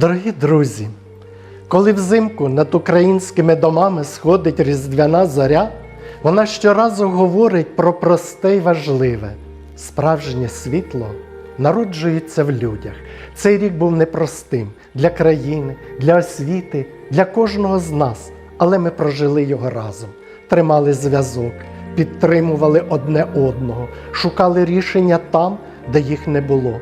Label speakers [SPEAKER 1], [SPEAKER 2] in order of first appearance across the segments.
[SPEAKER 1] Дорогі друзі, коли взимку над українськими домами сходить різдвяна зоря, вона щоразу говорить про просте й важливе. Справжнє світло народжується в людях. Цей рік був непростим для країни, для освіти, для кожного з нас, але ми прожили його разом, тримали зв'язок, підтримували одне одного, шукали рішення там, де їх не було.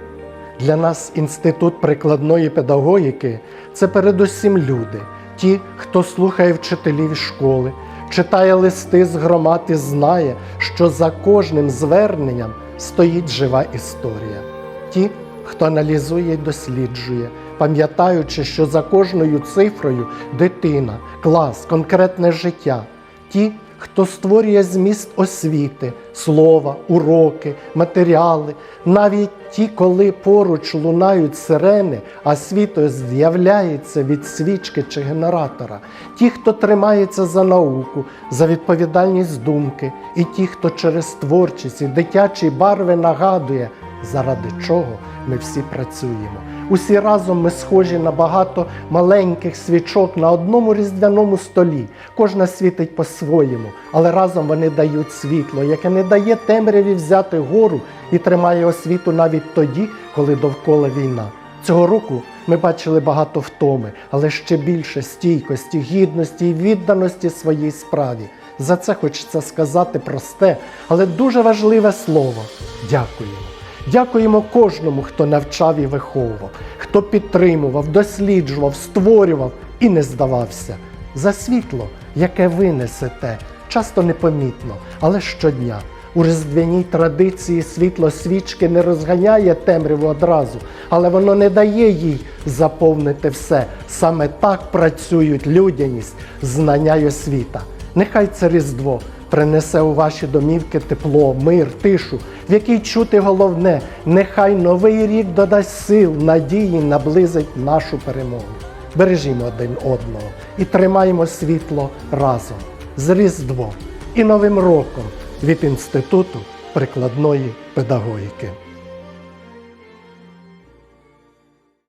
[SPEAKER 1] Для нас інститут прикладної педагогіки це передусім люди, ті, хто слухає вчителів школи, читає листи з громад і знає, що за кожним зверненням стоїть жива історія. Ті, хто аналізує і досліджує, пам'ятаючи, що за кожною цифрою дитина, клас, конкретне життя. Ті, хто створює зміст освіти, слова, уроки, матеріали, навіть ті, коли поруч лунають сирени, а світло з'являється від свічки чи генератора, ті, хто тримається за науку, за відповідальність думки, і ті, хто через творчість і дитячі барви нагадує, заради чого ми всі працюємо. Усі разом ми схожі на багато маленьких свічок на одному різдвяному столі. Кожна світить по-своєму, але разом вони дають світло, яке не дає темряві взяти гору і тримає освіту навіть тоді, коли довкола війна. Цього року ми бачили багато втоми, але ще більше стійкості, гідності і відданості своїй справі. За це хочеться сказати просте, але дуже важливе слово дякуємо. Дякуємо кожному, хто навчав і виховував, хто підтримував, досліджував, створював і не здавався. За світло, яке ви несете, часто непомітно, але щодня. У різдвяній традиції світло свічки не розганяє темряву одразу, але воно не дає їй заповнити все. Саме так працюють людяність, знання й освіта. Нехай це Різдво принесе у ваші домівки тепло, мир, тишу, в якій чути головне, нехай новий рік додасть сил, надії, наблизить нашу перемогу. Бережімо один одного і тримаємо світло разом з Різдвом і Новим роком від Інституту прикладної педагогіки.